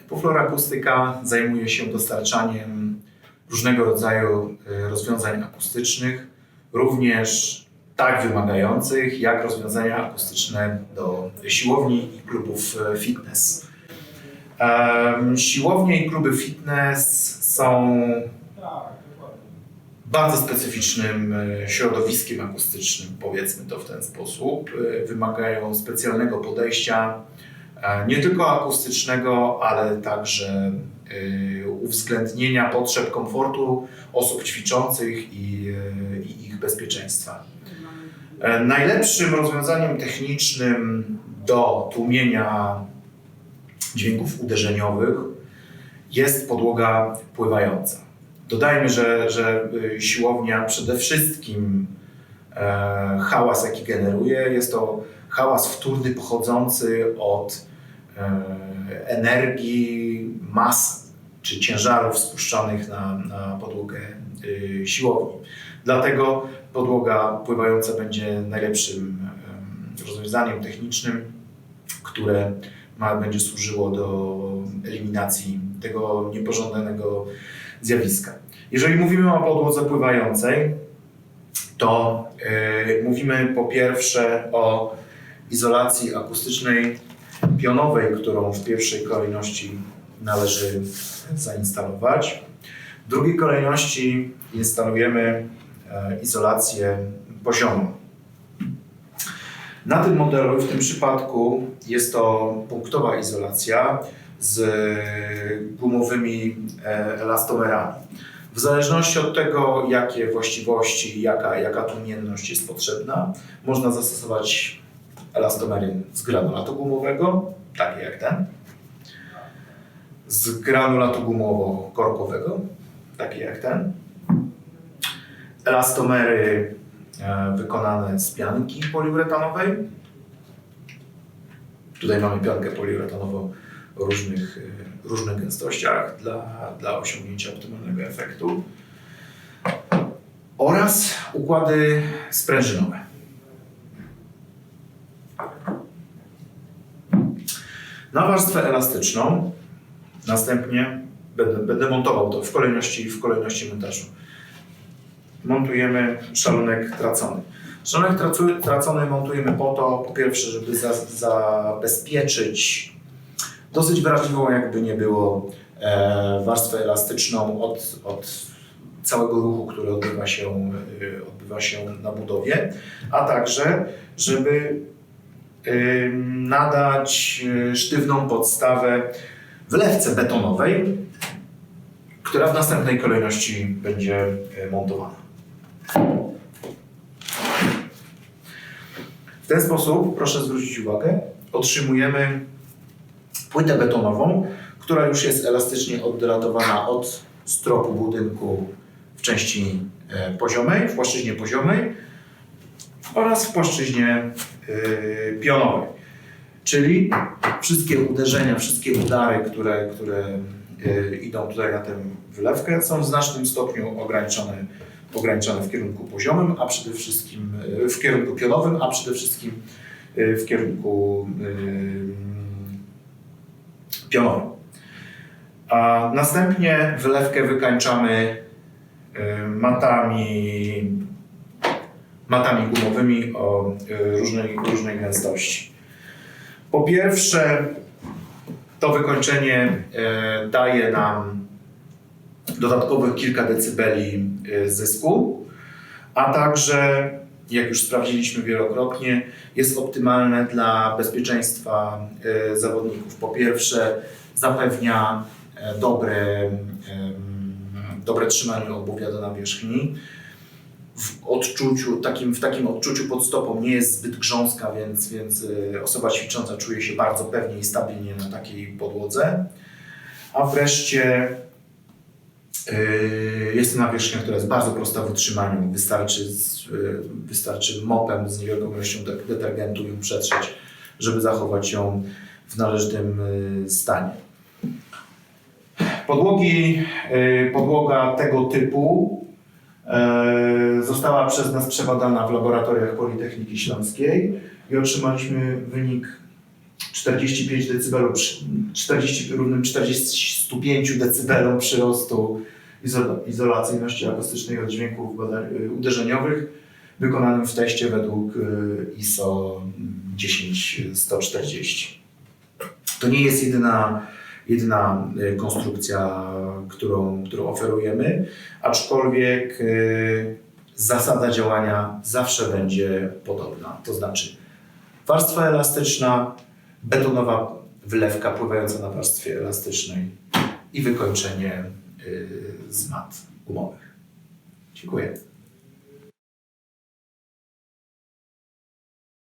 Epoflorakustyka zajmuje się dostarczaniem różnego rodzaju e, rozwiązań akustycznych, również tak wymagających jak rozwiązania akustyczne do siłowni i klubów e, fitness. Siłownie i kluby fitness są bardzo specyficznym e, środowiskiem akustycznym, powiedzmy to w ten sposób. E, Wymagają specjalnego podejścia, e, nie tylko akustycznego, ale także uwzględnienia potrzeb komfortu osób ćwiczących i, i ich bezpieczeństwa. Najlepszym rozwiązaniem technicznym do tłumienia dźwięków uderzeniowych jest podłoga pływająca. Dodajmy, że, że y, siłownia przede wszystkim e, hałas, jaki generuje, jest to hałas wtórny pochodzący od e, energii, mas czy ciężarów spuszczanych na, na podłogę y, siłowni. Dlatego podłoga pływająca będzie najlepszym em, rozwiązaniem technicznym, które ma, będzie służyło do eliminacji tego niepożądanego zjawiska. Jeżeli mówimy o podłodze pływającej, to yy, mówimy po pierwsze o izolacji akustycznej pionowej, którą w pierwszej kolejności należy zainstalować. W drugiej kolejności instalujemy e, izolację poziomą. Na tym modelu, w tym przypadku, jest to punktowa izolacja z gumowymi e, elastomerami. W zależności od tego, jakie właściwości, jaka, jaka tłumienność jest potrzebna, można zastosować elastomery z granulatu gumowego, takie jak ten, z granulatu gumowo-korkowego, takie jak ten, elastomery e, wykonane z pianki poliuretanowej. Tutaj mamy piankę poliuretanową różnych, e, różnych gęstościach dla, dla osiągnięcia optymalnego efektu. Oraz układy sprężynowe. Na warstwę elastyczną następnie będę, będę montował to w kolejności, w kolejności montażu montujemy szalonek tracony. Szalonek tracony montujemy po to, po pierwsze, żeby za, zabezpieczyć dosyć wrażliwą, jakby nie było, e, warstwę elastyczną od, od całego ruchu, który odbywa się, e, odbywa się na budowie, a także, żeby e, nadać sztywną podstawę wlewce betonowej, która w następnej kolejności będzie montowana. W ten sposób, proszę zwrócić uwagę, otrzymujemy płytę betonową, która już jest elastycznie oddylatowana od stropu budynku w części e, poziomej, w płaszczyźnie poziomej oraz w płaszczyźnie e, pionowej. Czyli wszystkie uderzenia, wszystkie udary, które, które e, idą tutaj na tę wylewkę są w znacznym stopniu ograniczone ograniczone w kierunku poziomym, a przede wszystkim w kierunku pionowym, a przede wszystkim w kierunku pionowym. A następnie wylewkę wykańczamy e, matami, matami gumowymi o e, różnej, różnej gęstości. Po pierwsze, to wykończenie e, daje nam dodatkowych kilka decybeli y, zysku, a także, jak już sprawdziliśmy wielokrotnie, jest optymalne dla bezpieczeństwa y, zawodników. Po pierwsze, zapewnia e, dobre, dobre trzymanie obuwia do nawierzchni. W odczuciu, takim, w takim odczuciu pod stopą nie jest zbyt grząska, więc, więc y, osoba ćwicząca czuje się bardzo pewnie i stabilnie na takiej podłodze. A wreszcie Jest to nawierzchnia, która jest bardzo prosta w utrzymaniu. Wystarczy, yy, wystarczy mopem z niewielką ilością de- detergentu ją przetrzeć, żeby zachować ją w należytym yy, stanie. Podłogi, yy, podłoga tego typu Została przez nas przebadana w laboratoriach Politechniki Śląskiej i otrzymaliśmy wynik 45 dB, przy- 40, równym 45 dB przyrostu izolacyjności akustycznej od dźwięków y, uderzeniowych wykonanym w teście według y, ISO 10140. To nie jest jedyna, jedyna y, konstrukcja, którą, którą oferujemy, aczkolwiek zasada działania zawsze będzie podobna. To znaczy warstwa elastyczna, betonowa wylewka pływająca na warstwie elastycznej i wykończenie z mat gumowych. Dziękuję.